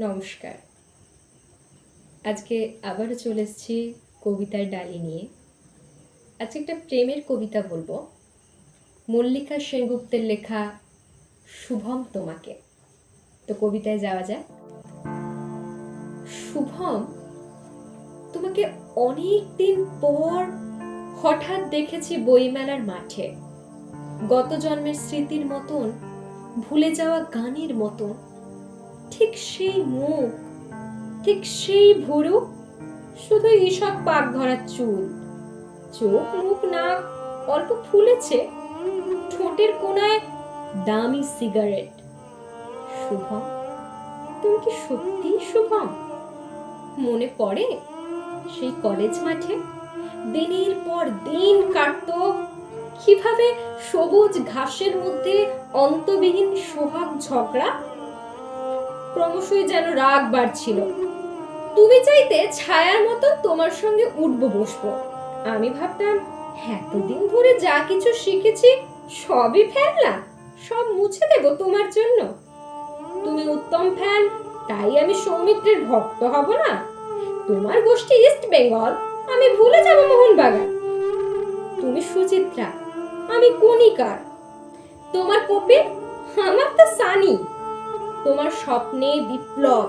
নমস্কার। আজকে আবারও চলে এসেছি কবিতার ডালি নিয়ে। আজকে একটা প্রেমের কবিতা বলব। মল্লিকা সেনগুপ্তের লেখা শুভম তোমাকে। তো কবিতায় যাওয়া যায় শুভম, তোমাকে অনেক দিন পর হঠাৎ দেখেছি বইমেলার মাঠে। গত জন্মের স্মৃতির মতন ভুলে যাওয়া গানের মতন ঠিক সেই মুখ, ঠিক সেই ভুরু, শুধু ঈষৎ পাক ধরা চুল। চোখ মুখ নাক অল্প ফুলেছে, ঠোঁটের কোনায় দামি সিগারেট। শুভম, তুমি কি সত্যি শুভম? মনে পড়ে সেই কলেজ মাঠে দিনের পর দিন কাটত কীভাবে সবুজ ঘাসের মধ্যে অন্তবিহীন সোহাগ ঝগড়া? ক্রমশই যেন রাগ বাড়ছিল। তুমি চাইতে ছায়ার মতো তোমার সঙ্গে উঠবো বসবো। আমি ভাবতাম, এতদিন ধরে যা কিছু শিখেছি, সবই ফেললাম, সব মুছে দেব তোমার জন্য। তুমি উত্তম ফ্যান, তাই আমি সৌমিত্রের ভক্ত হব না। তোমার গোষ্ঠী ইস্ট বেঙ্গল, আমি ভুলে যাব মোহনবাগান। তুমি সুচিত্রা, আমি কণিকার। তোমার কপি আমার তো সানি। তোমার স্বপ্নে বিপ্লব,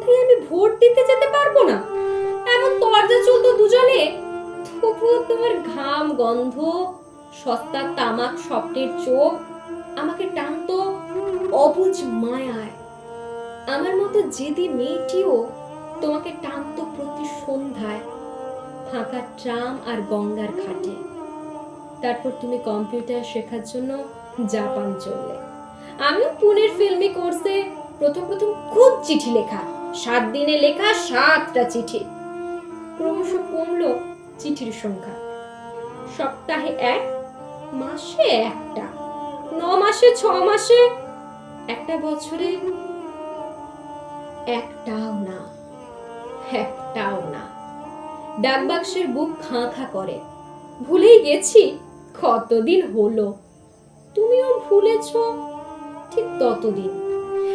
তাই আমি ভোট দিতে যেতে পারব না। এমন তরজা চলতো দুজনে। তবুও তোমার ঘাম গন্ধ, সস্তা তামাক স্বপ্নের চোখ, আমাকে টানতো অবুঝ মায়ায়। আমার মতো জেদি মেয়েটিও তোমাকে টানতো প্রতি সন্ধ্যায়, ফাঁকা ট্রাম আর গঙ্গার ঘাটে। তারপর তুমি কম্পিউটার শেখার জন্য জাপান চললে। আমিও পুনের ফিল্মি কোর্সে প্রথম প্রথম খুব চিঠি লেখা। সাত দিনে লেখা সাতটা চিঠি। ক্রমশ কমলো চিঠির সংখ্যা। সপ্তাহে এক, মাসে একটা, ন মাসে, ছ মাসে, একটা বছরে একটাও না একটাও না। ডাকবাক্সের বুক খাঁ খাঁ করে। ভুলেই গেছি, কতদিন হলো? তুমিও ভুলেছো ঠিক ততদিন।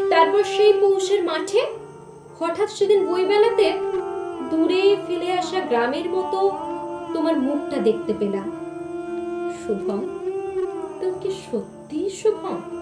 তারপর সেই পৌষের মাঠে হঠাৎ সেদিন বইমেলাতে দূরে ফেলে আসা গ্রামের মতো তোমার মুখটা দেখতে পেলাম। শুভম? তুমি কি সত্যি শুভম?